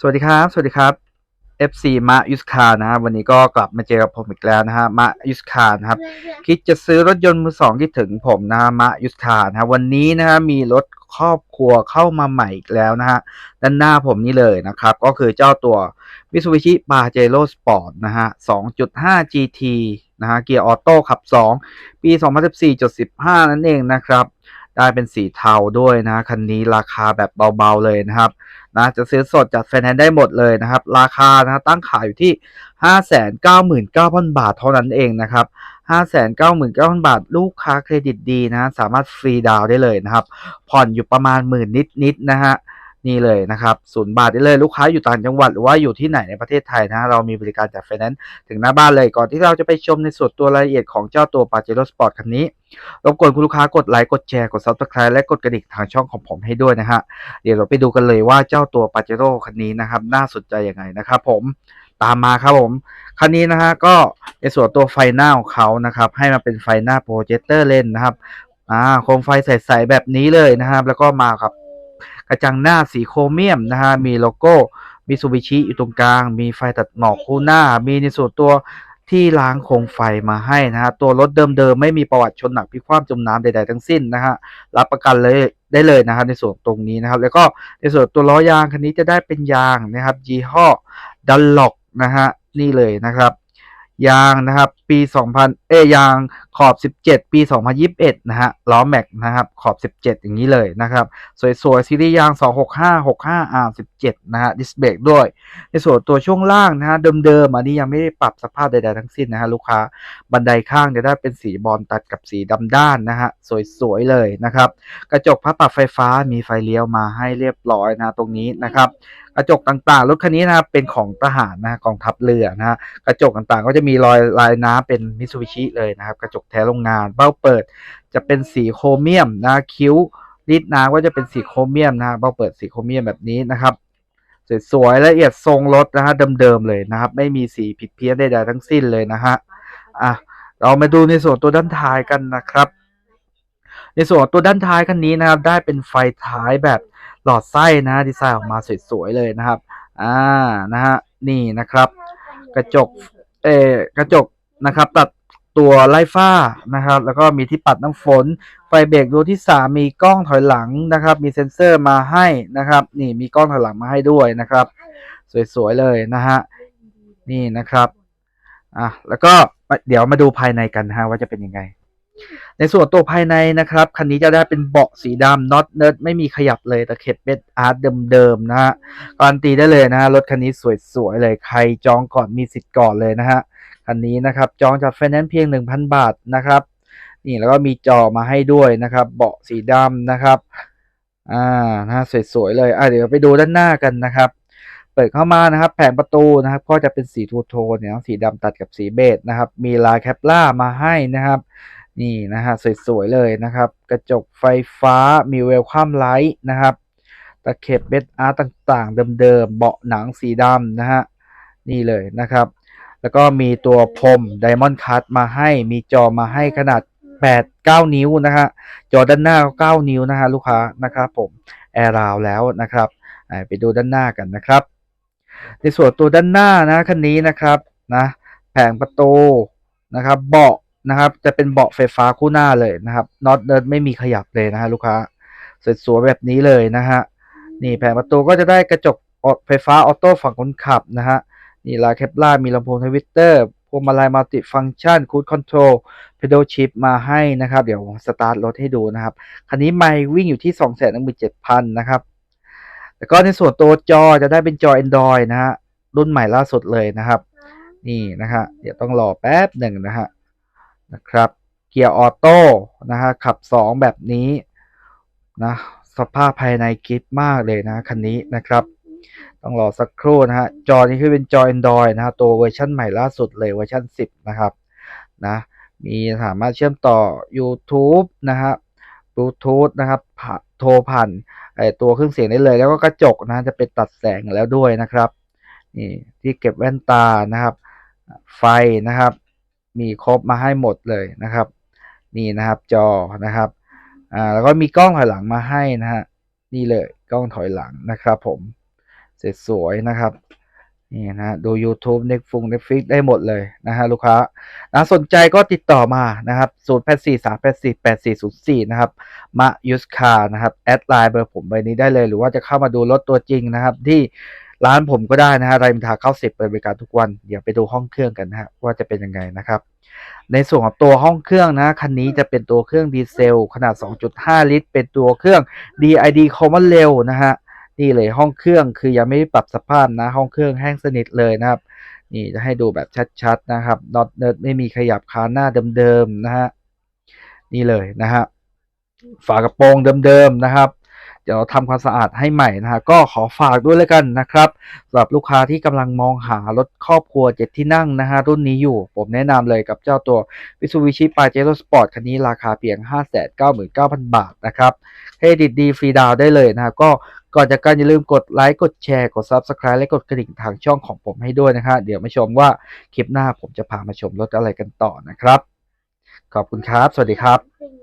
สวัสดีครับ สวัสดีครับ FC มะยุสคานะครับวันนี้ก็กลับมาเจอกับผมอีกแล้วนะฮะมะยุสคานะครับ คิดจะซื้อรถยนต์มือสองที่ถึงผมนะฮะมะยุสคานะครับวันนี้นะฮะมีรถครอบครัวเข้ามาใหม่อีกแล้วนะฮะด้านหน้าผมนี่เลยนะครับ ก็คือเจ้าตัว Mitsubishi Pajero Sport นะฮะ 2.5 GT นะฮะเกียร์ออโต้ขับ 2 ปี 2014.15 นั่นเองนะครับ ได้เป็นสีเทาด้วยนะ คันนี้ราคาแบบเบาๆเลยนะครับนะจะซื้อสดจัดไฟแนนซ์ได้หมดเลยนะครับ ราคานะตั้งขายอยู่ที่ 599,000 บาทเท่านั้นเองนะครับ 599,000 บาท ลูกค้าเครดิตดีนะ สามารถฟรีดาวได้เลยนะครับ ผ่อนอยู่ประมาณหมื่นนิดๆนะฮะ นี่เลยนะครับศูนย์บาทได้เลยลูกค้าอยู่ต่างจังหวัดหรือว่าอยู่ที่ไหนในประเทศไทยนะเรามีบริการจัดไฟแนนซ์ถึงหน้าบ้านเลยก่อนที่เราจะไปชมในส่วนตัวรายละเอียดของเจ้าตัว Pajero Sport คันนี้รบกวนคุณลูกค้ากดไลค์กดแชร์กด Subscribe และกดกระดิ่งทางช่องของผมให้ด้วยนะฮะเดี๋ยวเราไปดูกันเลยว่าเจ้าตัว Pajero คันนี้นะครับน่าสนใจยังไงนะครับผมตามมาครับผมคันนี้นะฮะก็ในส่วนตัวไฟหน้าของเขานะครับให้มาเป็นไฟหน้าโปรเจคเตอร์เลนนะครับอ่าโคมไฟใสๆแบบนี้เลยนะครับ แล้วก็มากับ กระจังหน้าสีโครเมียมนะฮะมีโลโก้มิซูบิชิอยู่ตรงกลาง มีไฟตัดหมอกคู่หน้า มีในส่วนตัวที่ล้างโคมไฟมาให้นะฮะ ตัวรถเดิมๆ ไม่มีประวัติชนหนักพิกคว่ำจมน้ำใดๆทั้งสิ้นนะฮะ รับประกันเลยได้เลยนะครับในส่วนตรงนี้นะครับ แล้วก็ในส่วนตัวล้อยางคันนี้จะได้เป็นยางนะครับยี่ห้อดัลล็อกนะฮะนี่เลยนะครับ ยางนะครับ ปี 2000 เอยยางขอบ 17 ปี 2021 นะฮะล้อแม็กนะครับขอบ 17 อย่างนี้เลยนะครับ สวยๆซีรีส์ยาง 265 65 R 17 นะฮะดิสเบรกด้วย ในส่วนตัวช่วงล่างนะฮะเดิมๆอันนี้ยังไม่ได้ปรับสภาพใดๆทั้งสิ้นนะฮะลูกค้าบันไดข้างจะได้เป็นสีบอลตัดกับสีดำด้านนะฮะสวยๆเลยนะครับกระจกพับปรับไฟฟ้ามีไฟเลี้ยวมาให้เรียบร้อยนะตรงนี้นะครับกระจกต่างๆรถคันนี้นะครับเป็นของทหารนะกองทัพเรือนะฮะกระจกต่างๆก็จะมีรอยลายน้ำเป็นมิ t ซูบิชิเลยนะครับ กระจกแท้โรงงาน เบ้าเปิดจะเป็นสีโครเมียมนะคิ้วรีดน้ำก็จะเป็นสีโครเมียมนะฮะเบ้าเปิดสีโครเมียมแบบนี้นะครับสวยๆละเอียดทรงรถนะฮะเดิมๆเลยนะครับ ไม่มีสีผิดเพี้ยนใดๆทั้งสิ้นเลยนะฮะอะเรามาดูในส่วนตัวด้านท้ายกันนะครับ ในส่วนตัวด้านท้ายคันนี้นะครับ ได้เป็นไฟท้ายแบบหลอดไส้นะดีไซน์ออกมาสวยๆเลยนะครับ อ่านะฮะนี่นะครับ กระจกเออกระจก นะครับ ตัดตัวไล่ฝ้านะครับ แล้วก็มีที่ปัดน้ำฝน ไฟเบรกดวงที่สามีกล้องถอยหลังนะครับ มีเซ็นเซอร์มาให้นะครับ นี่มีกล้องถอยหลังมาให้ด้วยนะครับ สวยๆเลยนะฮะนี่นะครับอะแล้วก็เดี๋ยวมาดูภายในกันฮะว่าจะเป็นยังไง ในส่วนตัวภายในนะครับคันนี้จะได้เป็นเบาะสีดำน็อตเนิร์ดไม่มีขยับเลยแตะเข็บเป็นอาร์ตเดิมๆนะฮะการนตีได้เลยนะฮะรถคันนี้สวยๆเลยใครจองก่อนมีสิทธิ์ก่อนเลยนะฮะ คันนี้นะครับจองจากไฟแนนซ์เพียง 1,000 บาทนะครับนี่แล้วก็มีจอมาให้ด้วยนะครับ เบาะสีดำนะครับอ่านะสวยๆเลยอะเดี๋ยวไปดูด้านหน้ากันนะครับ เปิดเข้ามานะครับ แผงประตูนะครับ ก็จะเป็นสีทูโทนเนี่ยสีดำตัดกับสีเบจนะครับ มีลายแคปล่ามาให้นะครับนี่นะฮะสวยๆเลยนะครับ กระจกไฟฟ้ามีเวลคัมไลท์นะครับ ตะเข็บเบสอาร์ต่างๆ เดิมๆเบาะหนังสีดำนะฮะนี่เลยนะครับ แล้วก็มีตัวพรมไดมอนด์คัตมาให้ มีจอมาให้ขนาด 8 9 นิ้วนะฮะ จอด้านหน้าก็9นิ้วนะฮะลูกค้านะครับผม แอร์ราวแล้วนะครับไปดูด้านหน้ากันนะครับ ในส่วนตัวด้านหน้านะคันนี้นะครับนะแผงประตูนะครับเบาะนะครับจะเป็นเบาะไฟฟ้าคู่หน้าเลยนะครับน็อตเดินไม่มีขยับเลยนะฮะลูกค้าสวยๆแบบนี้เลยนะฮะนี่แผงประตูก็จะได้กระจกไฟฟ้าออโต้ฝั่งคนขับนะฮะ นี่ลายเคปล่ามีลำโพงทวิตเตอร์พวงมาลัยมัลติฟังก์ชันคูดคอนโทรลเพด l ชิปมาให้นะครับ เดี๋ยวสตาร์ทรถให้ดูนะครับ คันนี้ไม่วิ่งอยู่ที่ 2 1 7 0 0 0 นะครับ แล้วก็ในส่วนตัวจอจะได้เป็นจอ Android นะฮะ รุ่นใหม่ล่าสุดเลยนะครับ นี่นะฮะ เดี๋ยวต้องรอแป๊บหนึ่งนะฮะ นะครับ เกียร์ออโต้นะฮะ ขับ 2 แบบนี้นะ สภาพภายในกิฟมากเลยนะคันนี้นะครับ ต้องรอสักครู่นะฮะ จอนี้คือเป็นจอ Android นะฮะ ตัวเวอร์ชันใหม่ล่าสุดเลยเวอร์ชัน10 นะครับ นะ มีสามารถเชื่อมต่อ YouTube นะฮะบลูทูธนะครับ โทรผ่านไอตัวเครื่องเสียงได้เลย แล้วก็กระจกนะจะเป็นตัดแสงแล้วด้วยนะครับ นี่ที่เก็บแว่นตานะครับ ไฟนะครับ มีครบมาให้หมดเลยนะครับ นี่นะครับจอนะครับ อ่า แล้วก็มีกล้องถอยหลังมาให้นะฮะ นี่เลยกล้องถอยหลังนะครับผม สวยๆนะครับนี่นะดู YouTube Netflix Netflix ได้หมดเลยนะฮะลูกค้านะสนใจก็ติดต่อมานะครับ0 8 4 3 8 4 8 4 0 4นะครับมายูสคานะครับ แอดไลน์เบอร์ผมไปนี้ได้เลย หรือว่าจะเข้ามาดูรถตัวจริงนะครับ ที่ร้านผมก็ได้นะฮะรายมินทา90เปิดบริการทุกวัน เดี๋ยวไปดูห้องเครื่องกันนะฮะว่าจะเป็นยังไงนะครับ ในส่วนของตัวห้องเครื่องนะคันนี้จะเป็นตัวเครื่องดีเซล ขนาด 2.5 ลิตร เป็นตัวเครื่อง DID Common Rail นะฮะ นี่เลยห้องเครื่องคือยังไม่ปรับสภาพนะ ห้องเครื่องแห้งสนิทเลยนะครับ นี่จะให้ดูแบบชัดๆนะครับน็อตเนิร์ดไม่มีขยับคานหน้าเดิมๆนะฮะนี่เลยนะฮะฝากระโปรงเดิมๆนะครับเดี๋ยวทำความสะอาดให้ใหม่นะฮะก็ขอฝากด้วยแล้วกันนะครับสำหรับลูกค้าที่กำลังมองหารถครอบครัวเจ็ดที่นั่งนะฮะรุ่นนี้อยู่ ผมแนะนำเลยกับเจ้าตัว Mitsubishi Pajero Sport คันนี้ราคาเพียง 599,000 บาทนะครับเครดิตดีฟรีดาวได้เลยนะครับก็ ก่อนจากกันอย่าลืมกดไลค์กดแชร์กด Subscribe และกดกระดิ่งทางช่องของผมให้ด้วยนะฮะเดี๋ยวมาชมว่าคลิปหน้าผมจะพามาชมรถอะไรกันต่อนะครับ ขอบคุณครับ สวัสดีครับ